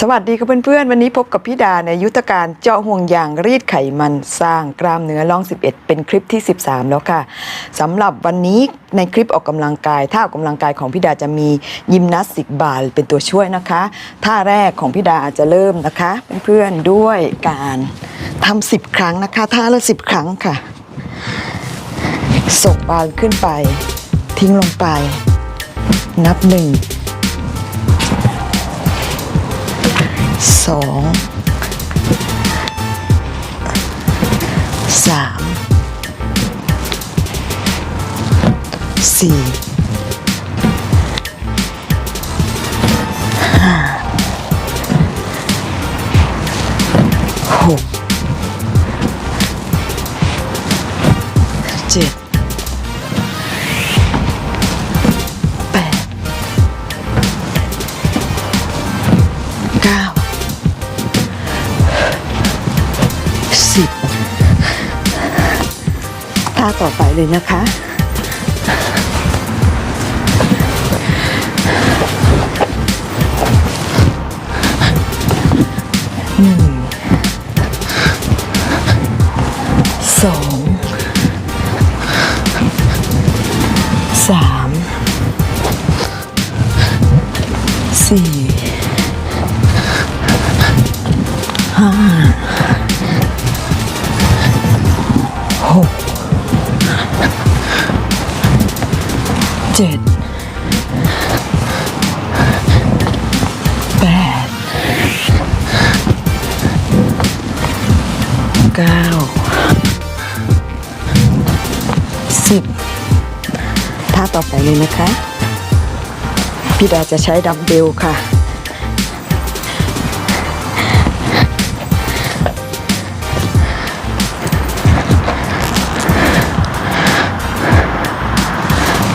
สวัสดีครับเพื่อนๆ วันนี้พบกับพี่ดาในยุทธการเจาะห่วงยางรีดไขมันสร้างกล้ามเนื้อล่อง 11 เป็นคลิปที่ 13 แล้วค่ะสำหรับวันนี้ในคลิปออกกำลังกายท่าออกกำลังกายของพี่ดาจะมียิมนาสติกบาลเป็นตัวช่วยนะคะ ท่าแรกของพี่ดาอาจจะเริ่มนะคะ เพื่อนๆด้วยการทำ 10 ครั้งนะคะ ท่าละ 10 ครั้งค่ะสกบาลขึ้นไป ทิ้งลงไป นับ1 สองสามสี่ ท่าต่อไปเลยนะคะ หนึ่ง สอง สาม สี่ ห้า เจ็ดแปดเก้าสิบท่าต่อไปเลยนะคะ พี่ดาจะใช้ดัมเบลค่ะ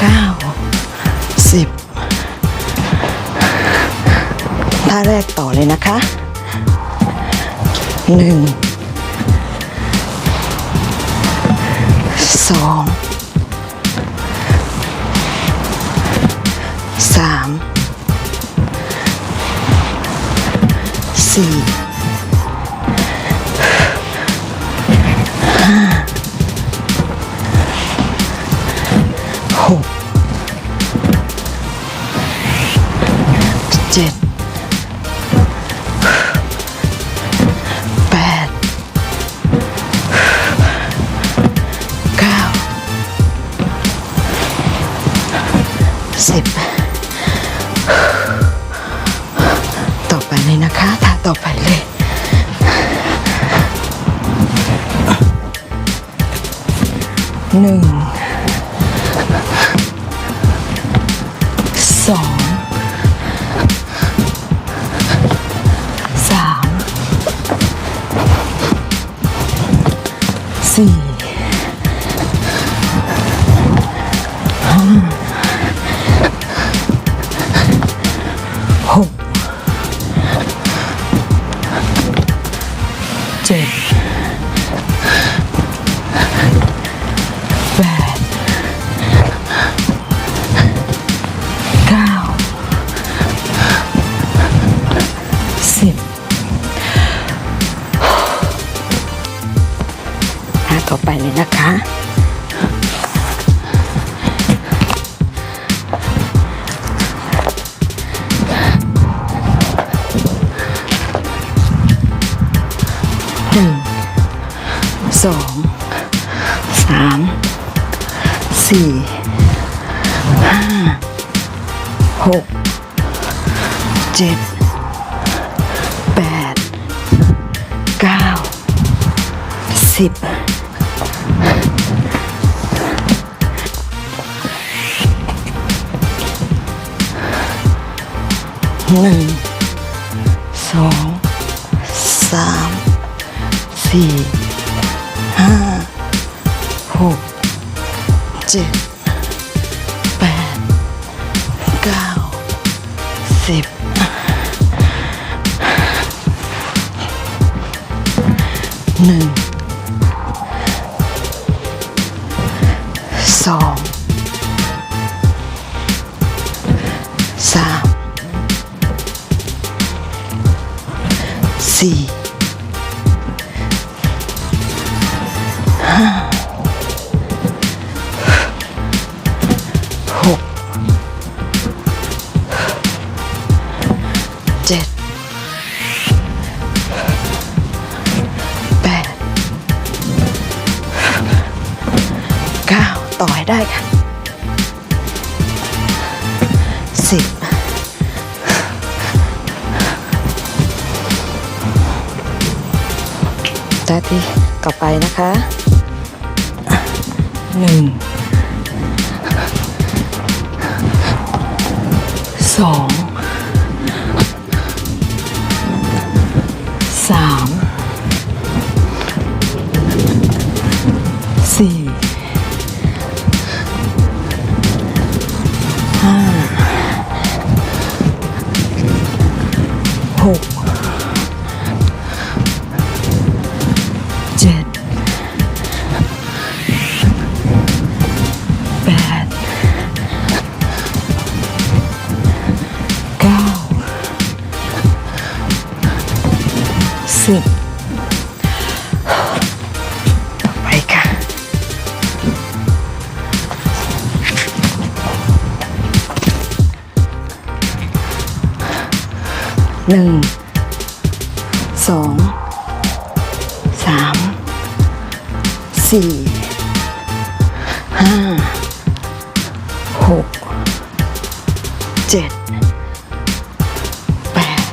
เก้าสิบท่าแรกต่อเลยนะคะหนึ่งสองสามสี่ หนึ่งสองสามสี่ สี่ห้าหกเจ็ดแปดเก้าสิบหนึ่งสองสามสี่ จ็ดแปดเก้าสิบหนึ่งสองสามสี่ห้า ต่อให้ได้ค่ะสิบตาที่ต่อไปนะคะหนึ่งสอง ห หนึ่งสองสามสี่ห้าหกเจ็ดแปด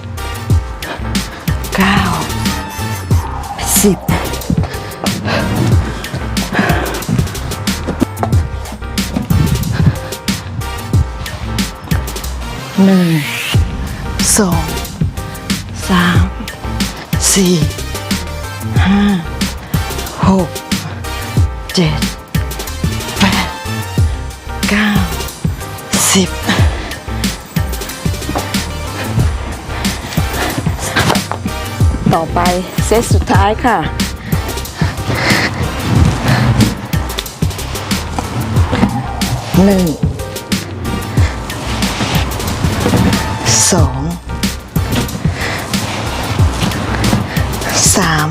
เก้าสิบหนึ่งสอง สามสี่ห้าหกเจ็ดแปดเก้าสิบต่อไปเซตสุดท้ายค่ะหนึ่งสอง สาม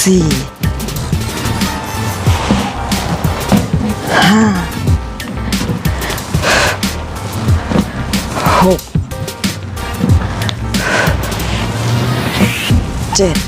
สี่ห้าหกเจ็ด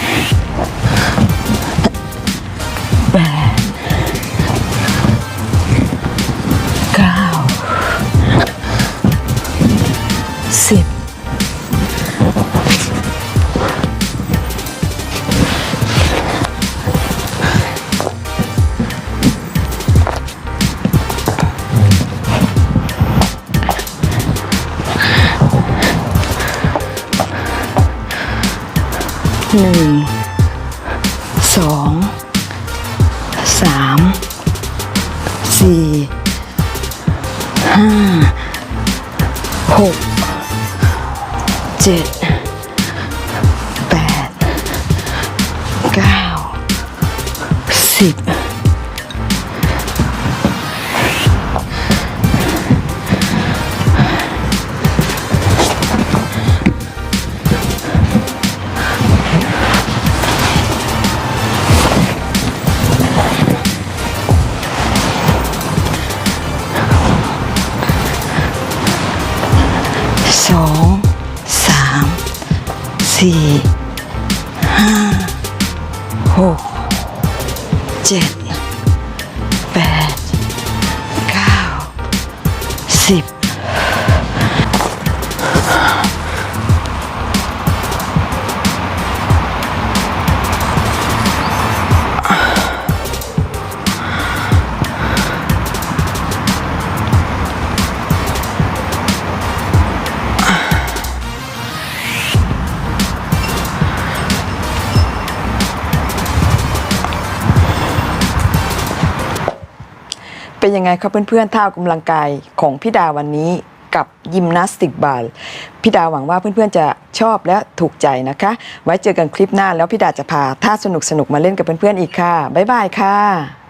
หก เจ็ดแปดเก้าสิบ เป็นยังไงครับเพื่อนๆท่าออกกำลังกายของพี่ดาวันนี้กับยิมนาสติกบาลพี่ดาหวังว่าเพื่อนๆจะชอบและถูกใจนะคะ ไว้เจอกันคลิปหน้าแล้วพี่ดาจะพาท่าสนุกๆมาเล่นกับเพื่อนๆอีกค่ะ บ๊ายบายค่ะ